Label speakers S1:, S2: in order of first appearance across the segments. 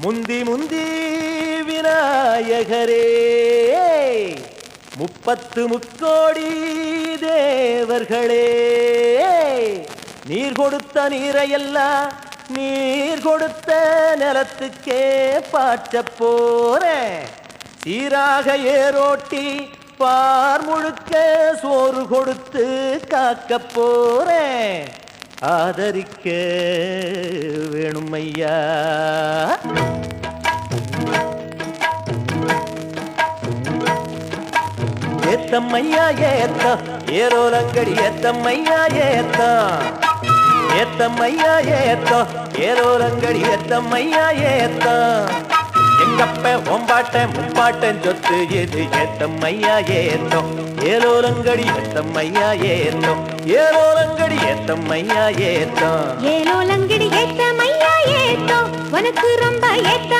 S1: முந்தி முந்தி விநாயகரே. முப்பத்து முக்கோடி தேவர்களே. நீர் கொடுத்த நீரையெல்லாம் நீர் கொடுத்த நிலத்துக்கே பாற்ற போறேன் சீராக ஏரோட்டி பார் முழுக்க சோறு கொடுத்து காக்க போறேன் ஆதரிக்க வேணுமையா? ஏத்தம்மையா ஏத்தம் ஏரோலங்கடி ஏத்தம்மையா ஏத்தம் ஏத்தம்மையா ஏத்தம் ஏரோலங்கடி ஏத்தம்மையா ஏத்தம் எங்கப்ப ஒம்பாட்ட முப்பாட்டன் சொத்து எது ஏத்தம்மையா ஏத்தம். ஏலோலங்கடி ஏத்தம்மையா ஏத்தம். ஏலோலங்கடி ஏத்தம்மையா ஏத்தம்.
S2: ஏலோ லங்கிடி ஏத்தம். மையா ஏத்தோ உனக்கு ரொம்ப ஏத்த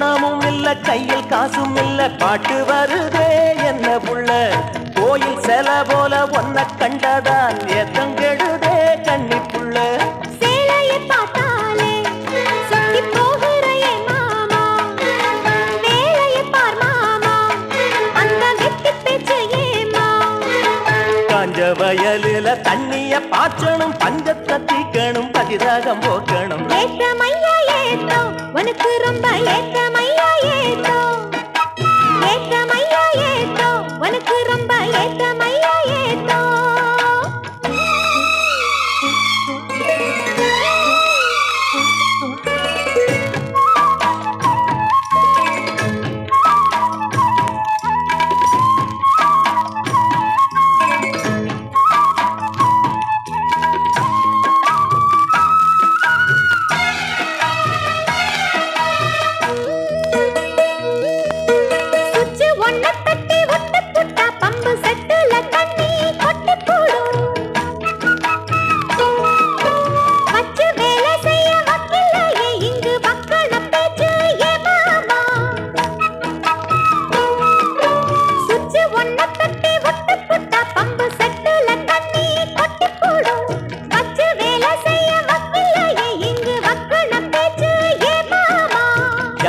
S1: கோவணமும் இல்ல கையில் காசும் இல்ல. பாட்டு வருதே என்ன புள்ள? கோயில் செல போல ஒன்ன கண்டதான் எத்தங்கெடுதே கண்ணி புள்ள. வயலுல தண்ணிய பாய்ச்சணும் பஞ்சத்தை தீக்கணும் பதிராகம் போக்கணும்.
S2: ஏத்த மையா ஏத்தோ உனக்கு ரொம்ப ஏத்த மையா ஏத்தோ ஏத்த மையா ஏத்தோ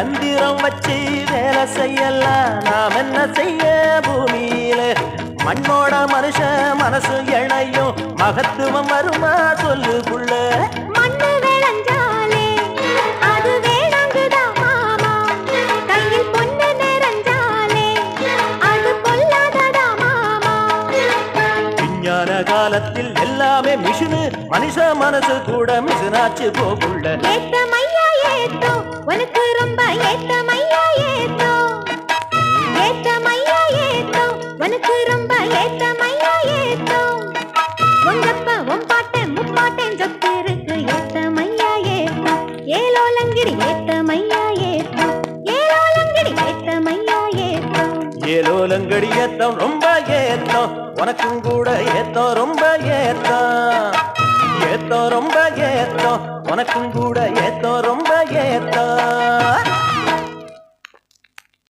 S1: சந்திரம் வச்சு வேலை செய்யலாம். நாம் என்ன செய்ய? பூமியில மண்ணோட மனுஷன் மனசு இணையும் மகத்துவம் வருமா? சொல்லு புள்ள காலத்தில் எல்லாமே மிஷினு. மனுஷ மனசு கூட மிஷினாச்சு போகுள்ள.
S2: உனக்கு ரொம்ப ஏத்த மையா ஏத்தோ ஏத்த மையா ஏத்தோ உனக்கு ரொம்ப ஏத்த மையா ஏத்தோ உங்கப்ப உன் பாட்டன் முப்பாட்டன் சொத்து இருக்கு ஏத்த மையா ஏத்தோ ஏலோலங்கிரி ஏத்த மையா ஏத்தோ ஏலோலங்கிரி ஏத்த மையா ஏத்தோ
S1: ஏலோலங்கடி ஏத்தம் ரொம்ப ஏத்தம். உனக்கும் கூட ஏத்தம் ரொம்ப ஏத்தம். ஏத்தம் ரொம்ப ஏத்தம். உனக்கும் கூட